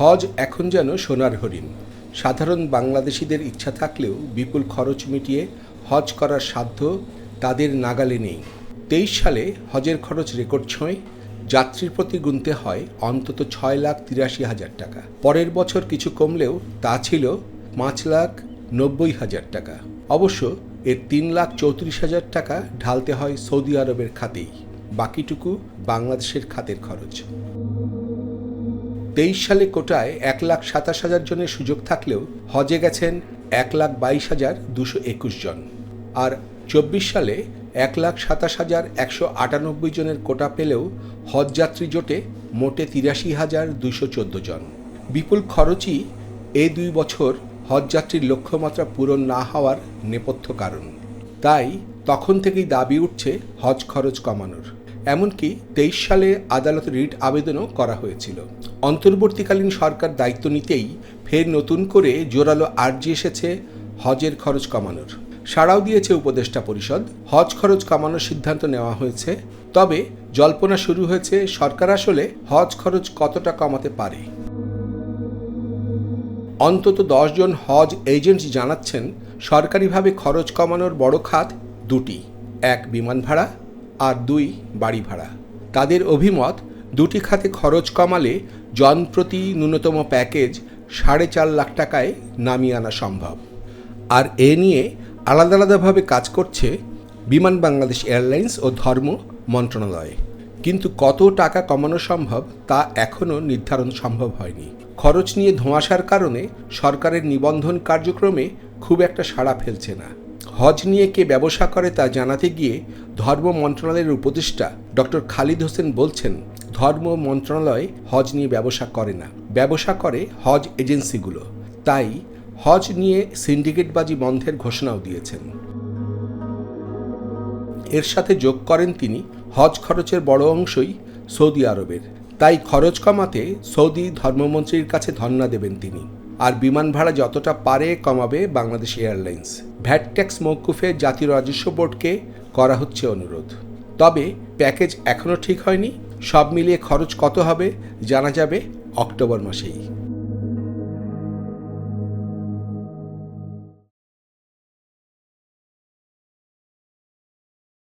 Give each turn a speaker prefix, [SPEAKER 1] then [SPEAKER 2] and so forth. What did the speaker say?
[SPEAKER 1] হজ এখন যেন সোনার হরিণ। সাধারণ বাংলাদেশিদের ইচ্ছা থাকলেও বিপুল খরচ মিটিয়ে হজ করার সাধ্য তাদের নাগালে নেই। তেইশ সালে হজের খরচ রেকর্ড ছোঁয়, যাত্রীর প্রতি গুনতে হয় অন্তত ছয় লাখ তিরাশি হাজার টাকা। পরের বছর কিছু কমলেও তা ছিল পাঁচ লাখ নব্বই হাজার টাকা। অবশ্য এর তিন লাখ চৌত্রিশ হাজার টাকা ঢালতে হয় সৌদি আরবের খাতেই। বাকিটুকু বাংলাদেশের খাতের খরচ। তেইশ সালে কোটায় এক লাখ সাতাশ হাজার জনের সুযোগ থাকলেও হজে গেছেন এক লাখ বাইশ হাজার দুশো একুশ জন। আর চব্বিশ সালে এক লাখ সাতাশ হাজার একশো আটানব্বই জনের কোটা পেলেও হজযাত্রী জোটে মোটে তিরাশি হাজার দুশো চোদ্দ জন। বিপুল খরচই এ দুই বছর হজযাত্রীর লক্ষ্যমাত্রা পূরণ না হওয়ার নেপথ্য কারণ। তাই তখন থেকেই দাবি উঠছে হজ খরচ কমানোর। এমনকি তেইশ সালে আদালতে রিট আবেদনও করা হয়েছিল। অন্তর্বর্তীকালীন সরকার দায়িত্ব নিতেই ফের নতুন করে জোরালো আর্জি এসেছে হজের খরচ কমানোর। সাড়াও দিয়েছে উপদেষ্টা পরিষদ, হজ খরচ কমানোর সিদ্ধান্ত নেওয়া হয়েছে। তবে জল্পনা শুরু হয়েছে সরকার আসলে হজ খরচ কতটা কমাতে পারে। অন্তত জন হজ এজেন্টস জানাচ্ছেন, সরকারিভাবে খরচ কমানোর বড় খাত দুটি। এক বিমান ভাড়া আর দুই বাড়ি ভাড়া। তাদের অভিমত, দুটি খাতে খরচ কমালে জনপ্রতি ন্যূনতম প্যাকেজ সাড়ে চার লাখ টাকায় নামিয়ে আনা সম্ভব। আর এ নিয়ে আলাদা আলাদাভাবে কাজ করছে বিমান বাংলাদেশ এয়ারলাইন্স ও ধর্ম মন্ত্রণালয়। কিন্তু কত টাকা কমানো সম্ভব তা এখনও নির্ধারণ সম্ভব হয়নি। খরচ নিয়ে ধোঁয়াশার কারণে সরকারের নিবন্ধন কার্যক্রমে খুব একটা সাড়া ফেলছে না। হজ নিয়ে কে ব্যবসা করে তা জানাতে গিয়ে ধর্ম মন্ত্রণালয়ের উপদেষ্টা ডক্টর খালিদ হোসেন বলছেন, ধর্ম মন্ত্রণালয় হজ নিয়ে ব্যবসা করে না। ব্যবসা করে হজ এজেন্সিগুলো। তাই হজ নিয়ে সিন্ডিকেটবাজি বন্ধের ঘোষণাও দিয়েছেন। এর সাথে যোগ করেন তিনি হজ খরচের বড় অংশই সৌদি আরবের। তাই খরচ কমাতে সৌদি ধর্মমন্ত্রীর কাছে ধর্ণা দেবেন তিনি। আর বিমান ভাড়া যতটা পারে কমাবে বাংলাদেশ এয়ারলাইন্স। ভ্যাট ট্যাক্স মৌকুফে জাতীয় রাজস্ব বোর্ডকে করা হচ্ছে অনুরোধ। তবে প্যাকেজ এখনও ঠিক হয়নি। সব মিলিয়ে খরচ কত হবে জানা যাবে অক্টোবর মাসেই।